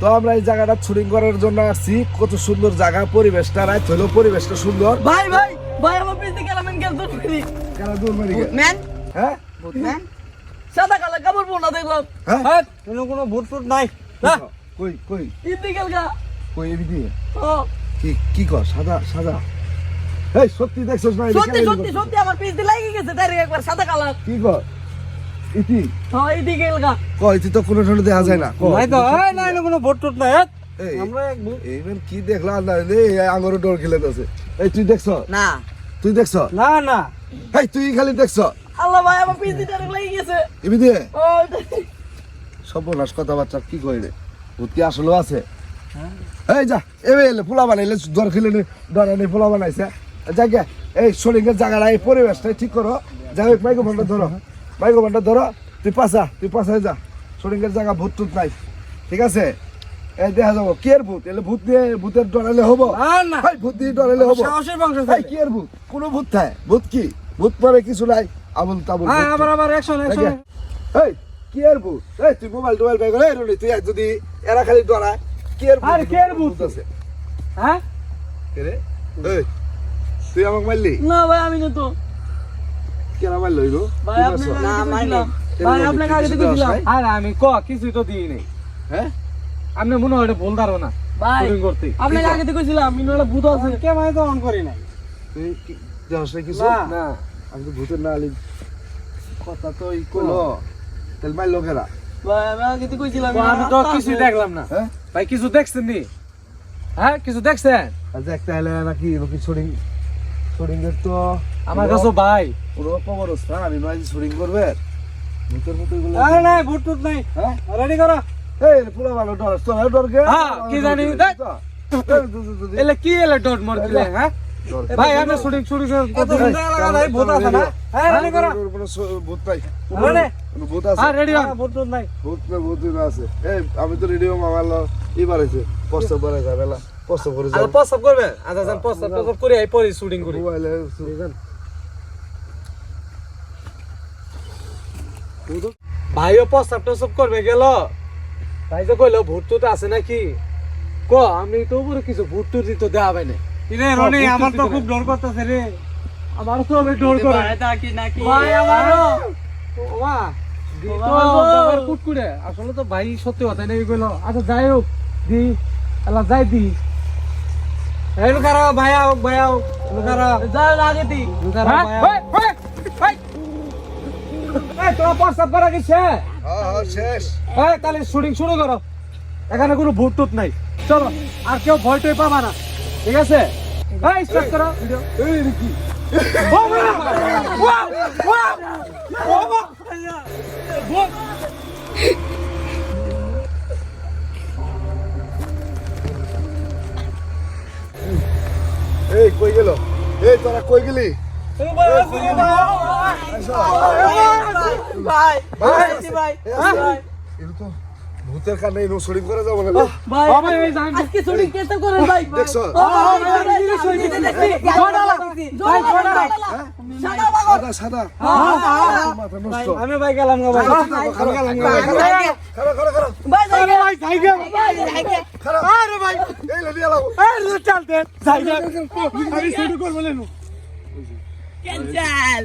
তো আমরা এই জায়গাটা শুটিং করার জন্য আসছি। কত সুন্দর জায়গা পরিবেশটা রাত হলো পরিবেশটা সুন্দর। ভাই ভাই ভাই আমার পিছনে গেলাম গেল তো ফিরি কেন দূর মারি? ম্যান হ্যাঁ? ম্যান সাদা কালা কাপড় পরা দেখলাম। হ্যাঁ? হ্যাঁ? কোনো কোনো ভূত ফুট নাই। না? কই কই ইতি গেল গা। কই এদিকে ও। কি কি কর সাদা সাদা। এই সত্যি দেখছস না সত্যি সত্যি সত্যি আমার পিছনে লাগি গেছে ডাইরেক্ট একবার সাদা কালার। কি কর? ইতি? হ্যাঁ তো কোনো যায় না। কই। নাই তো নাই না কোনো ভূত টুট নাই হ্যাঁ আমরা এক এইবার কি দেখলাম না এই আঙুরে ডোর খেলে এই তুই দেখছ? না। তুই দেখছ? না না। এই তুই খালি দেখছ? আল্লাহ ভাই আমার পিছনে ডাইরেক্ট গেছে। ইবি দিয়ে সর্বনাশ কথাবার্তা কি কই রে? ভূত কি আছে? এই যা এবে এলে পোলা বানাইলে দর খেলে নে দর এনে পোলা বানাইছে। যাকে এই শরীরের জায়গাটা এই পরিবেশটা ঠিক করো। যাই হোক মাইকো ভান্ডা ধরো। মাইকো ভান্ডা ধরো তুই পাসা তুই পাশায় যা। শরীরের জায়গা ভূত টুত নাই। ঠিক আছে? এই দেখা যাব। কি এর ভূত? এলে ভূত দিয়ে ভূতের ডরাইলে হব? ভাই ভূত দিয়ে ডরাইলে হব? সাহসের বংশ ভাই কি এর ভূত? কোনো ভূত থাকে ভূত কি? ভূত পরে কিছু নাই। আবুল তাবুল হ্যাঁ। আবার আবার একশন দেখে, এই কি এর ভূত? এই তুই মোবাইল টোবাইল পাই গেলে রনি তুই যদি এরা খালি ডরায় কি এর ভূত? আরে কি এর ভূত? আছে। হ্যাঁ? কে রে? এই তুই আমাকে মারলি? না ভাই আমি না তো ভাই আপনি না করছ? ভাই আপনাকে আগে কিছু থেকে দিলাম নাই? আমি ক কিছুই তো দিই নাই। হ্যাঁ? আপনি মনে হয় এটা ভুল না ভাই করতে। আপনাকে আগে থেকে কইছিলাম মিনু ভূত আছে। কে মানে তো অন করি নাই? তুই জানিস না কিছু? না। না। আমি তো ভূতের না আলি কথা তো ই কইলো। তাহলে মাইল লোকেরা ভাই আমি আগে থেকে কইছিলাম আমি তো কিছুই দেখলাম না। হ্যাঁ? ভাই কিছু দেখছেন নি? হ্যাঁ কিছু দেখছেন? দেখতে হলে নাকি শুটিং শুটিং তো আমার কাছে ভাই পুরো খবর আছে না আমি নয় শুটিং করবে ভূতের মতো এগুলো আরে নাই ভূত টুট নাই হ্যাঁ রেডি করো এই পুরো ভালো ডর তো ডর কে হ্যাঁ, কি জানি, দেখ। এলে কি এলে ডট মার দিলে হ্যাঁ ভাই আমি শুটিং শুটিং করতে ভূত আছে না হ্যাঁ রেডি করো ভূত আরে কোনো ভূত আছে হ্যাঁ রেডি ভূত নাই ভূত না ভূত না আছে এই আমি তো রেডিও মামাল ই বাড়াইছে প্রস্তাব বাড়াই যাবেলা প্রস্তাব করে আর যাও করবে আচ্ছা যান প্রস্তাব করে এই পরে শুটিং করি। মোবাইলে ভাইও করবে গেল? ভাই যে কইলো ভূত টুত আছে নাকি? ক আমি তো উপরে কিছু ভূত তো দেওয়া হবে না। রে রনি আমার তো খুব ডর করতেছে রে। আমার তো আমি ডর করে। ভাই নাকি নাকি? ভাই আমারও। ওমা তো কুটকুড়ে আসলে তো ভাই সত্যি কথা নেই কইলো। আচ্ছা যাই হোক দি। আল্লাহ যাই দি। এই লুকারা ভাই আও ভাই আও লুকারা যাও আগে দি লুকারা ভাই আও। এই তোরা প্রস্তাব করা গেছে হ্যাঁ হ্যাঁ শেষ। এই তাহলে শুটিং শুরু করো। এখানে কোনো ভূত টুত নাই। চলো আর কেউ ভয় টয় পাবা না। ঠিক আছে? এই স্টার্ট করো। ভিডিও এই কি ওয়াও ওয়াও ওয়াও ভূত এই কই গেল এই তোরা কই গেলি ভূতের কারণে এই শুটিং করে যাব না ভাই বাবা, এই যান। আজকে শুটিং ক্যান্সেল করেন ভাই দেখছ? সাদা সাদা আমি ভাই গেলাম গো ভাই খারাপ খারাপ খারাপ ভাই, ভাই, ভাই। খারাপ আরে ভাই এই লে দিয়ে লাগো এই চলতে যাই আমি শুরু করব ক্যান্সেল